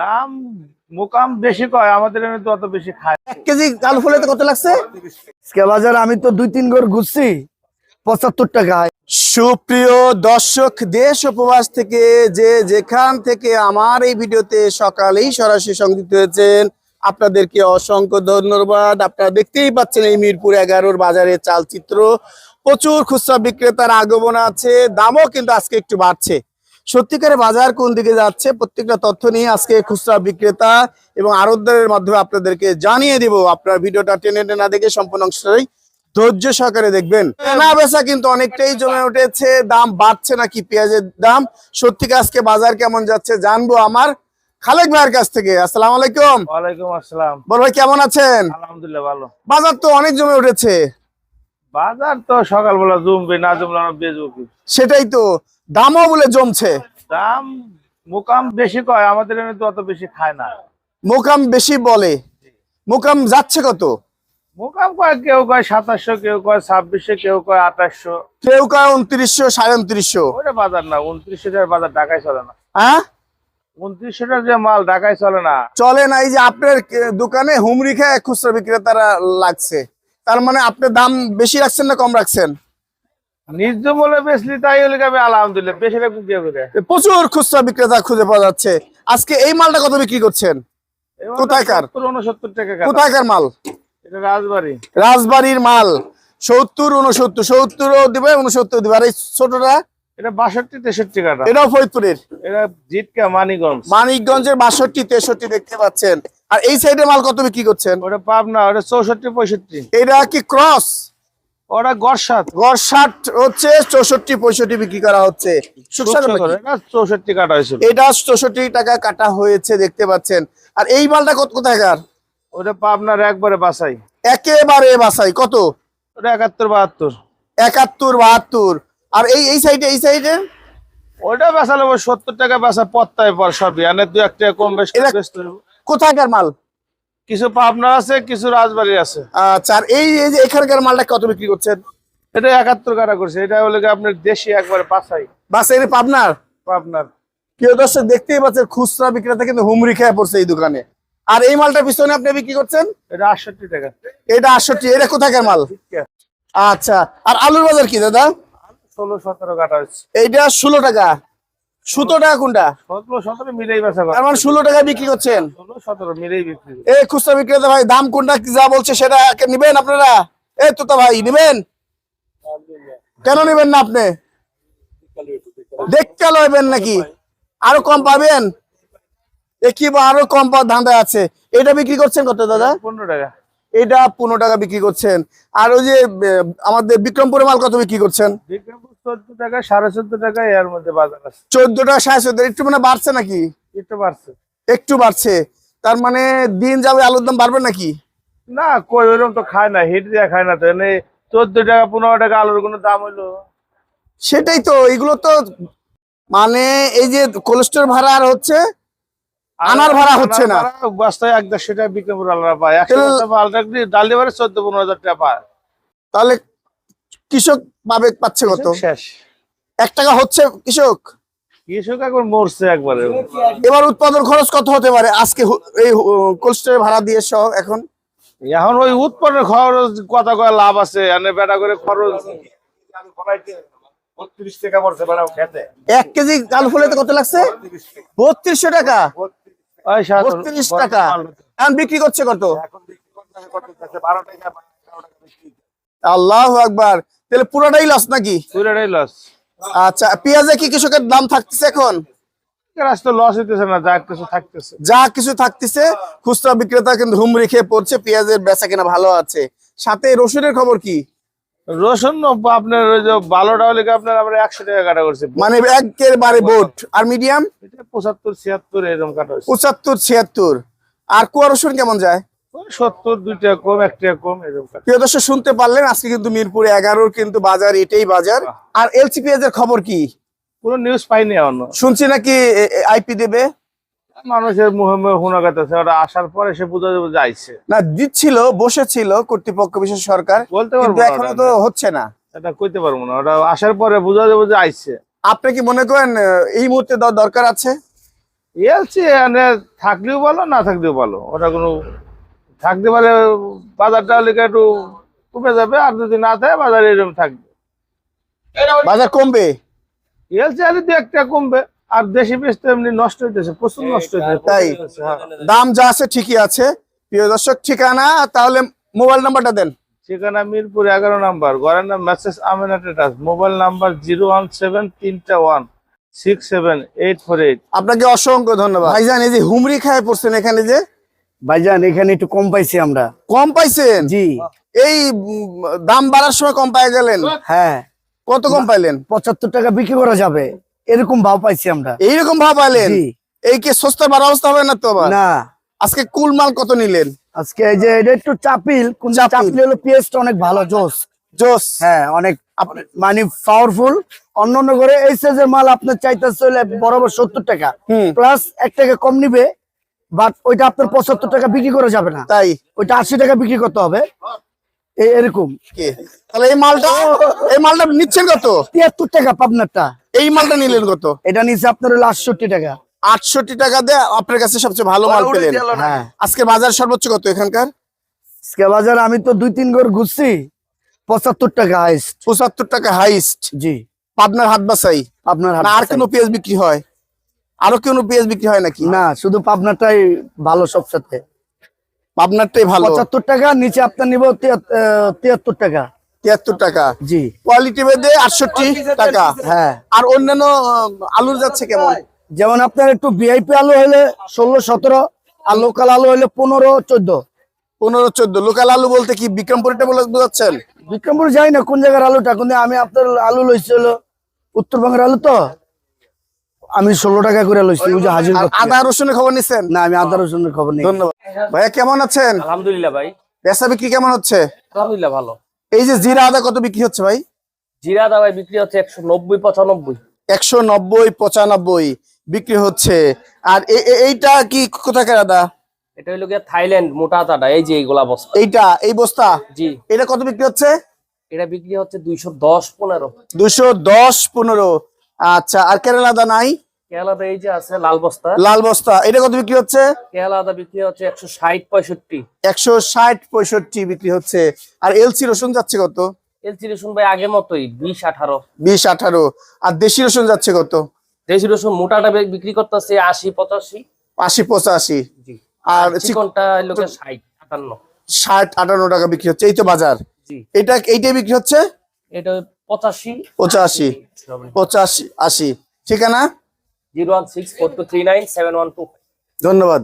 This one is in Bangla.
দাম, মোকাম বেশি কয়, আমাদের এখানে তো অত বেশি খায় এক কেজি কালো ফুলেতে কত লাগছে? বাজার, আমি তো দুই তিন ঘর ঘুরছি, পঁচাত্তর টাকা। সুপ্রিয় দর্শক, দেশ উপবাস থেকে যে যেখান থেকে আমার এই ভিডিওতে সকালেই সরাসরি সংযুক্ত হয়েছেন, আপনাদেরকে অসংখ্য ধন্যবাদ। আপনারা দেখতেই পাচ্ছেন এই মিরপুর এগারোর বাজারে চালচিত্র। প্রচুর খুচরা বিক্রেতার আগমন আছে, দামও কিন্তু আজকে একটু বাড়ছে। সত্যিকারে বাজার কোন দিকে যাচ্ছে প্রত্যেকটা তথ্য নিয়ে আজকে খুচরা বিক্রেতা এবং আরোদ্দারের মাধ্যমে আপনাদেরকে জানিয়ে দিব। আপনার ভিডিওটা টেনে টেনে না দেখে সম্পূর্ণ অংশটাই ধৈর্য সহকারে দেখবেন। কেনা বেচা কিন্তু অনেকটাই জমে উঠেছে দাম বাড়ছে নাকি পেঁয়াজের দাম? সত্যিকে আজকে বাজার কেমন যাচ্ছে জানব আমার খালেক ভাইয়ের কাছ থেকে। আসসালাম আলাইকুম। ওয়ালাইকুম আসসালাম। বড় ভাই কেমন আছেন? আলহামদুলিল্লাহ ভালো। বাজার তো অনেক জমে উঠেছে। বাজার তো সকালবেলা জমবে না জমলে সেটাই তো। দামও বলে জমছে। দাম মোকাম বেশি কয় আমাদের এখানে তো অত বেশি খায় না। মোকাম বেশি বলে। মোকাম যাচ্ছে কত? মোকাম কয় কেউ কয় সাতাশশো কেউ কয় ছাব্বিশশো কেউ কয় আঠাশশো। কেউ কয় উনত্রিশশো সাড়ে উনত্রিশশো। ওটা বাজার না উনত্রিশশো টাকার বাজার ঢাকায় চলে না। হ্যাঁ? উনত্রিশশো টাকার যে মাল ঢাকায় চলে না। চলে না এই যে আপনার দোকানে হুমরি খেয়ে খুচরা বিক্রেতারা লাগছে। তার মানে আপনি দাম বেশি রাখছেন না কম রাখছেন? নিজ বলে বেচলি তাই হলে আমি আলহামদুলিল্লাহ বেশি রাখব কি করে। প্রচুর খুচরা বিক্রেতা খুঁজে পাওয়া যাচ্ছে। আজকে এই মালটা কত বিক্রি করছেন? কোথায়কার? উনসত্তর টাকা কোথায়কার মাল? এটা রাজবাড়ি। রাজবাড়ির মাল। সত্তর উনসত্তর সত্তরও দিবে উনসত্তর দিবে। আর এই ছোটটা? এটা বাষট্টি তেষট্টি কাটা। এটাও ফরিদপুরের? এটা জিটকা মানিগঞ্জ মানিকগঞ্জের বাষট্টি তেষট্টি দেখতে পাচ্ছেন। আর এই সাইডে মাল কত বিক্রি করছেন? ওটা পাবনা ওটা চৌষট্টি পঁয়ষট্টি। এটা কি ক্রস? গড়সাত গড় হচ্ছে চৌষট্টি পঁয়ষট্টি বিক্রি করা হচ্ছে। চৌষট্টি কাটা হয়েছিল। এটা চৌষট্টি টাকা কাটা হয়েছে দেখতে পাচ্ছেন। আর এই মালটা কত কোথায়কার ওটা একবারে বাসাই। একেবারে বাসাই। কত? ওটা একাত্তর বাহাত্তর। একাত্তর বাহাত্তর। আর এই এই সাইডে এই সাইডে? ওটা সত্তর টাকা বেচা পত্তায় পর সবই। আর দু এক টাকা কম বেশ। কোথায়কার মাল? কিছু পাবনা আছে কিছু রাজবাড়ি আছে। আচ্ছা আর এই এই যে এখানকার মালটা কত বিক্রি করছেন? এটা একাত্তর কাটা করছে এটা হলো আপনার দেশি একবারে পাশাই বাসের পাবনার? পাবনার। কেউ দর্শক দেখতেই পাচ্ছেন খুচরা বিক্রেতা কিন্তু হুমরি খেয়ে পড়ছে এই দোকানে। আর এই মালটা পিছনে আপনি বিক্রি করছেন? এটা আটষট্টি টাকা। এটা আটষট্টি এটা কোথাকার মাল? আচ্ছা আর আলুর বাজার কি দাদা? ষোলো সতেরো কাটা হচ্ছে। এইটা ষোলো টাকা। সতেরো টাকা কোনটা? সতেরো সতেরো মিলেই বেচা মানে ষোলো টাকা বিক্রি করছেন? এই খুচরা বিক্রেতা ভাই দাম কোনটা যা বলছে সেটা নিবেন আপনারা? এই তো ভাই নিবেন? কেন নিবেন না আপনি? দেখতে লইবেন নাকি? আরও কম পাবেন? আরও কম পাওয়ার ধান্দা আছে। এটা বিক্রি করছেন কত দাদা? পনেরো টাকা। এটা পনেরো টাকা বিক্রি করছেন। আর ওই যে আমাদের বিক্রমপুরের মাল কত বিক্রি করছেন? বিক্রমপুর চোদ্দ টাকা সাড়ে চোদ্দ টাকা এর মধ্যে বাজার আছে। চোদ্দ টাকা সাড়ে চোদ্দ একটু মানে বাড়ছে নাকি? একটু বাড়ছে। একটু বাড়ছে। তার মানে দিন যাবে আলুর দাম বাড়বে নাকি? না কই ওইরকম তো খায় না হিট দিয়ে খায় না তো এনে চোদ্দ টাকা পনেরো টাকা আলুর কোনো দাম হইল। সেটাই তো এগুলো তো মানে এই যে কোলেস্টোর ভাড়া আর হচ্ছে আনার ভাড়া হচ্ছে না। বস্তায় এক দেড়শো টাকা বিক্রমপুর আলাদা পায় ডাল দিয়ে পারে চোদ্দ পনেরো হাজার টাকা পায়। তাহলে কৃষক পাবে পাচ্ছে কত? শেষ। এক টাকা হচ্ছে কৃষক? কৃষক একবার মরছে একবারে। এবার উৎপাদন খরচ কত হতে পারে? আজকে এই কোলেস্টোরের ভাড়া দিয়ে সহ এখন? এখন ওই উৎপন্নের খরচ কত করে লাভ আছে এনে বেটা করে খরচ। বত্রিশ টাকা পড়ছে বেড়াও খেতে। এক কেজি কালো ফুলেতে কত লাগছে? বত্রিশশো টাকা। বত্রিশ টাকা। এখন বিক্রি করছে কত? আল্লাহ আকবার। তাহলে পুরোটাই লস নাকি? পুরাটাই লস আচ্ছা পেঁয়াজে কি কৃষকের দাম থাকতেছে এখন? রাস্তা লস হইতেছে না যা কিছু থাকতেছে। যা কিছু থাকতেছে খুচরা বিক্রেতা কিন্তু হুম রেখে পড়ছে পেঁয়াজের বেচা কেনা ভালো আছে। সাথে রসুনের খবর কি? রসুন আপনার ওই যে হলে আপনার একশো টাকা কাটা করছি। মানে একেবারে বোট। আর মিডিয়াম? পঁচাত্তর ছিয়াত্তর এরকম কাটা পঁচাত্তর ছিয়াত্তর। আর কুয়া রসুন কেমন যায়? সত্তর দুই টাকা কম এক টাকা কম এরকম প্রিয় দর্শক শুনতে পারলেন আজকে কিন্তু মিরপুর এগারোর কিন্তু বাজার এটাই বাজার। আর এলসি পেঁয়াজের খবর কি? পুরো নিউজ পাইনি এখনও। শুনছি নাকি আইপি দেবে? মানুষের মুখে শোনা গেছে ওরা আসার পরে সে বুঝা যাবে যাইছে না দিচ্ছিল বসেছিল কর্তৃপক্ষ বিশেষ সরকার বলতে পারব এখনও তো হচ্ছে না। এটা কইতে পারব না। ওটা আসার পরে বুঝা যাবে যে আইছে। আপনি কি মনে করেন এই মুহূর্তে দরকার আছে? এলসি থাকলেও ভালো না থাকলেও ভালো। ওটা কোনো থাকতে পারে বাজারটা লেগে একটু কমে যাবে আর যদি না থাকে বাজার এরকম থাকবে। বাজার কমবে? এলসি আলু দু একটা কমবে আর দেশি পেঁয়াজ তো এমনি নষ্ট হইতেছে প্রচুর নষ্ট হইতেছে। তাই? দাম যা আছে ঠিকই আছে। প্রিয় দর্শক ঠিকানা তাহলে মোবাইল নাম্বারটা দেন। ঠিকানা মিরপুর এগারো নাম্বার ঘরের নাম message Amina টেটাস mobile number zero one seven তিনটা one six seven eight four eight. আপনাকে অসংখ্য ধন্যবাদ। ভাইজান এই যে হুমরি খায় পড়ছেন এখানে যে ভাইজান এখানে একটু কম পাইছি আমরা। কম পাইছেন? জি। এই দাম বাড়ার সময় কম পাই গেলেন? হ্যাঁ। কত কম পাইলেন? পঁচাত্তর টাকা বিক্রি করা যাবে। এরকম ভাব পাইছি আমরা। এইরকম ভাব পাইলেন? এই কি সস্তা বাড়া অবস্থা হবে না তো না। আজকে কুল মাল কত নিলেন? আজকে এই যে এটা একটু চাপিল। কোন চাপিল। হলো পেস্ট অনেক ভালো জোস। জোস। হ্যাঁ অনেক মানে পাওয়ারফুল অন্য অন্য করে এই সাইজের মাল আপনার চাইতে হলে বরাবর সত্তর টাকা। প্লাস এক টাকা কম নিবে। বাট ওইটা আপনার পঁচাত্তর টাকা বিক্রি করা যাবে না। তাই? ওইটা আশি টাকা বিক্রি করতে হবে। এরকম। তাহলে এই মালটা এই মালটা নিচ্ছেন কত? তিয়াত্তর টাকা পাবনারটা। এই মালটা নিলেন কত? এটা নিচে আপনার হলো আটষট্টি টাকা। আটষট্টি টাকা দিয়ে আপনার কাছে সবচেয়ে ভালো মাল পেলেন। হ্যাঁ। আজকে বাজার সর্বোচ্চ কত এখানকার? আজকে বাজার আমি তো দুই তিন ঘর ঘুরছি। পঁচাত্তর টাকা হাইস্ট পঁচাত্তর টাকা হাইস্ট জি। পাবনার হাত বাসাই আপনার আর কোনো পেঁয়াজ বিক্রি হয়? আরও কোনো পেঁয়াজ বিক্রি হয় নাকি? না শুধু পাবনাটাই ভালো সবসাথে। পাবনারটাই ভালো। পঁচাত্তর টাকা নিচে আপনার নিব তিয়াত্তর টাকা। তিয়াত্তর টাকা? জি। কোয়ালিটি বেদে আটষট্টি টাকা। হ্যাঁ। আর অন্যান্য আলুর যাচ্ছে কেমন? যেমন আপনার একটু ভিআইপি আলু হলে ষোলো সতেরো আর লোকাল আলু হলে পনেরো চোদ্দ। পনেরো চোদ্দ। লোকাল আলু বলতে কি বিক্রমপুরটা বলে বোঝাচ্ছেন? বিক্রমপুর যাই না কোন জায়গার আলুটা? কিন্তু আমি আপনার আলু লইছি হলো উত্তরবঙ্গের আলু তো? আমি ষোলো টাকা করে লইছি ওই যে হাজির আদা রসুনের খবর নিচ্ছেন না আমি আদা রসুনের খবর নেই। ধন্যবাদ। ভাইয়া কেমন আছেন? আলহামদুলিল্লাহ ভাই। পেশা বিক্রি কেমন হচ্ছে? আলহামদুলিল্লাহ ভালো। এই যে জিরা আদা কত বিক্রি হচ্ছে ভাই? জিরা দাবাই বিক্রি হচ্ছে একশো নব্বই পঁচানব্বই। একশো নব্বই পঁচানব্বই বিক্রি হচ্ছে। আর এইটা কি কোথাকার আদা? এটা হইল গিয়ে থাইল্যান্ড মোটা আটাটা এই যে এইগুলা বস্তা। এইটা এই বস্তা? জি। এটা কত বিক্রি হচ্ছে? এটা বিক্রি হচ্ছে দুইশো দশ পনেরো। দুশো দশ পনেরো। আচ্ছা আর কেরালা আদা নাই? কেরালাতে এই যে আছে লাল বস্তা। লাল বস্তা এটা কত বিক্রি হচ্ছে? বিক্রি হচ্ছে একশো ষাট পঁয়ষট্টি। একশো ষাট পঁয়ষট্টি বিক্রি হচ্ছে। আর এলসি রসুন যাচ্ছে কত? এলসি রসুন ভাই মতোই বিশ আঠারো। বিশ আঠারো। আর দেশি রসুন যাচ্ছে কত? দেশি রসুন মোটাটা বিক্রি করতেছে জি। আর চিকনটা টাকা বিক্রি হচ্ছে এই তো বাজার। জি। এটা এইটাই বিক্রি হচ্ছে? এটা পঁচাশি। পঁচাশি। পঁচাশি আশি। ঠিকানা? Zero one six four two three nine seven one two ধন্যবাদ।